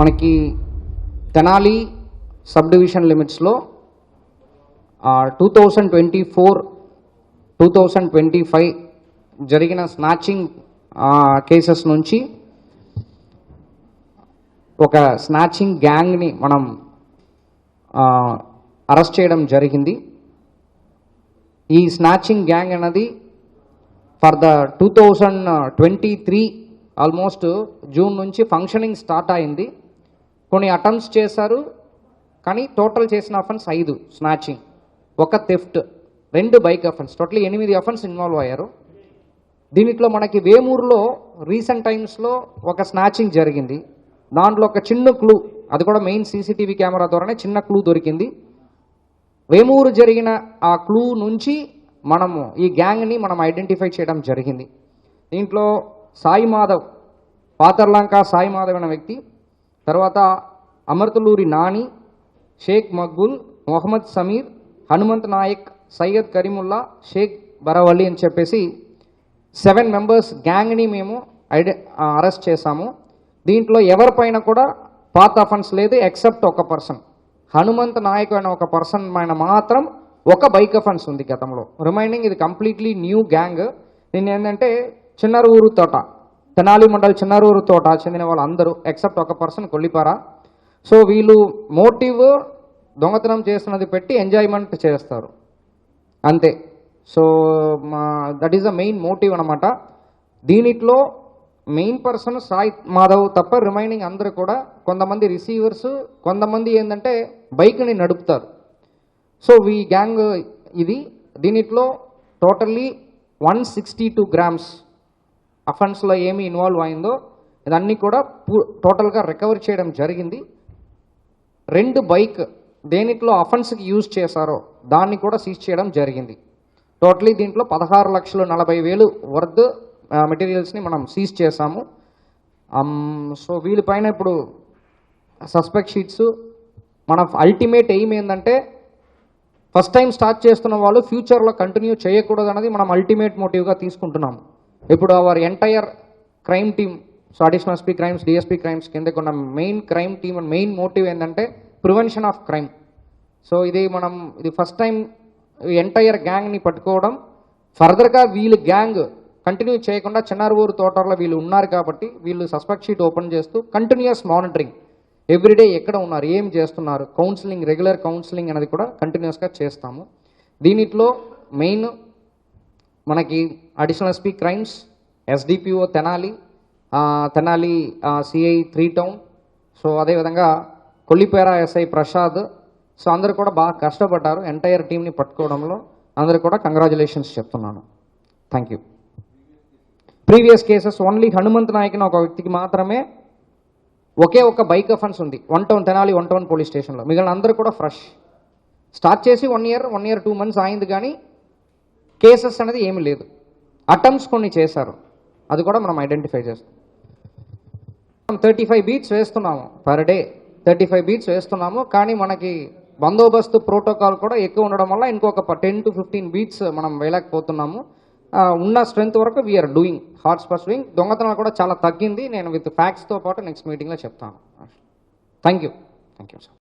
మనకి Tenali sub division లిమిట్స్లో two thousand twenty four two thousand twenty five జరిగిన snatching cases నుంచి ఒక స్నాచింగ్ గ్యాంగ్ని మనం అరెస్ట్ చేయడం జరిగింది. ఈ స్నాచింగ్ గ్యాంగ్ అనేది for the two thousand twenty three almost June నుంచి ఫంక్షనింగ్ స్టార్ట్ అయింది. కొన్ని అటెంప్ట్స్ చేశారు కానీ టోటల్ చేసిన అఫెన్స్ ఐదు స్నాచింగ్ ఒక థెఫ్ట్ రెండు బైక్ అఫెన్స్ టోటల్ ఎనిమిది అఫెన్స్ ఇన్వాల్వ్ అయ్యారు. దీంట్లో మనకి వేమూరులో రీసెంట్ టైమ్స్లో ఒక స్నాచింగ్ జరిగింది. దాంట్లో ఒక చిన్న క్లూ అది కూడా మెయిన్ సీసీటీవీ కెమెరా ద్వారానే చిన్న క్లూ దొరికింది. వేమూరు జరిగిన ఆ క్లూ నుంచి మనము ఈ గ్యాంగ్ని మనం ఐడెంటిఫై చేయడం జరిగింది. దీంట్లో సాయి మాధవ్ పాతర్లంక సాయి మాధవ్ అనే వ్యక్తి తర్వాత అమర్తలూరి నాని షేక్ మక్బుల్ మొహమ్మద్ సమీర్ హనుమంత్ నాయక్ సయ్యద్ కరీముల్లా షేక్ బరవల్లి అని చెప్పేసి సెవెన్ మెంబర్స్ గ్యాంగ్ని మేము ఐడె అరెస్ట్ చేశాము. దీంట్లో ఎవరిపైన కూడా పాత అఫెన్స్ లేదు ఎక్సెప్ట్ ఒక పర్సన్. హనుమంత్ నాయక్ అనే ఒక పర్సన్ పైన మాత్రం ఒక బైక్ అఫెన్స్ ఉంది గతంలో. రిమైనింగ్ ఇది కంప్లీట్లీ న్యూ గ్యాంగ్. దీన్ని ఏంటంటే చిన్నరూరు తోట. తెనాలి మండలి చిన్నారూరు తోట చెందిన వాళ్ళందరూ ఎక్సెప్ట్ ఒక పర్సన్ కొల్లిపారా. సో వీళ్ళు మోటివ్ దొంగతనం చేస్తున్నది పెట్టి ఎంజాయ్మెంట్ చేస్తారు. అంతే. సో మా that is the main motive అనమాట దీనిట్లో మెయిన్ పర్సన్ సాయి మాధవ్ తప్ప రిమైనింగ్ అందరూ కూడా కొంతమంది రిసీవర్స్ కొంతమంది ఏంటంటే బైక్ని నడుపుతారు. సో ఈ గ్యాంగ్ ఇది. దీనిట్లో totally one sixty two grams అఫెన్స్లో ఏమి ఇన్వాల్వ్ అయిందో ఇదన్నీ కూడా పూ- టోటల్గా రికవర్ చేయడం జరిగింది. రెండు బైక్ దేనిట్లో అఫెన్స్కి యూజ్ చేశారో దాన్ని కూడా సీజ్ చేయడం జరిగింది. టోటలీ దీంట్లో పదహారు లక్షలు నలభై వేలు వర్త్ మెటీరియల్స్ని మనం సీజ్ చేశాము. సో వీళ్ళపైన ఇప్పుడు సస్పెక్ట్ షీట్స్ మన అల్టిమేట్ ఎయిమ్ ఏంటంటే ఫస్ట్ టైం స్టార్ట్ చేస్తున్న వాళ్ళు ఫ్యూచర్లో కంటిన్యూ చేయకూడదు అనేది మనం అల్టిమేట్ మోటివ్గా తీసుకుంటున్నాము. ఇప్పుడు our entire crime team so additional SP crimes DSP crimes కిందకు ఉన్న main crime team and main motive ఏంటంటే ప్రివెన్షన్ ఆఫ్ క్రైమ్ సో ఇది మనం ఇది ఫస్ట్ టైం ఎంటైర్ గ్యాంగ్ని పట్టుకోవడం. ఫర్దర్గా వీళ్ళు గ్యాంగ్ కంటిన్యూ చేయకుండా చిన్నారువూరు తోటలో వీళ్ళు ఉన్నారు కాబట్టి వీళ్ళు సస్పెక్ట్ షీట్ ఓపెన్ చేస్తూ కంటిన్యూస్ మానిటరింగ్ ఎవ్రీడే ఎక్కడ ఉన్నారు ఏం చేస్తున్నారు కౌన్సిలింగ్ రెగ్యులర్ కౌన్సిలింగ్ అనేది కూడా కంటిన్యూస్గా చేస్తాము. దీనిట్లో మెయిన్ మనకి additional SP crimes SDPO Tenali Tenali CI three town so అదేవిధంగా కొల్లిపేర ఎస్ఐ ప్రసాద్. సో అందరూ కూడా బాగా కష్టపడ్డారు ఎంటైర్ టీంని పట్టుకోవడంలో. అందరూ కూడా కంగ్రాచులేషన్స్ చెప్తున్నాను. Thank you previous cases only Hanumanth Naik ఒక వ్యక్తికి మాత్రమే ఒకే ఒక బైక్ అఫెన్స్ ఉంది. One town Tenali one town police స్టేషన్లో మిగిలిన అందరూ కూడా ఫ్రెష్ స్టార్ట్ చేసి one year one year two months అయింది కానీ కేసెస్ అనేది ఏమీ లేదు. అటెంప్ట్స్ కొన్ని చేశారు. అది కూడా మనం ఐడెంటిఫై చేస్తాం. మనం థర్టీ ఫైవ్ బీట్స్ వేస్తున్నాము per day thirty five beats వేస్తున్నాము కానీ మనకి బందోబస్తు ప్రోటోకాల్ కూడా ఎక్కువ ఉండడం వల్ల ఇంకొక టెన్ టు ఫిఫ్టీన్ బీట్స్ మనం వేయలేకపోతున్నాము. ఉన్న స్ట్రెంత్ వరకు వీఆర్ డూయింగ్ హార్ట్స్ పర్సూయింగ్ దొంగతనాలు కూడా చాలా తగ్గింది. నేను విత్ ఫ్యాక్ట్స్తో పాటు నెక్స్ట్ మీటింగ్లో చెప్తాను. Thank you thank you sir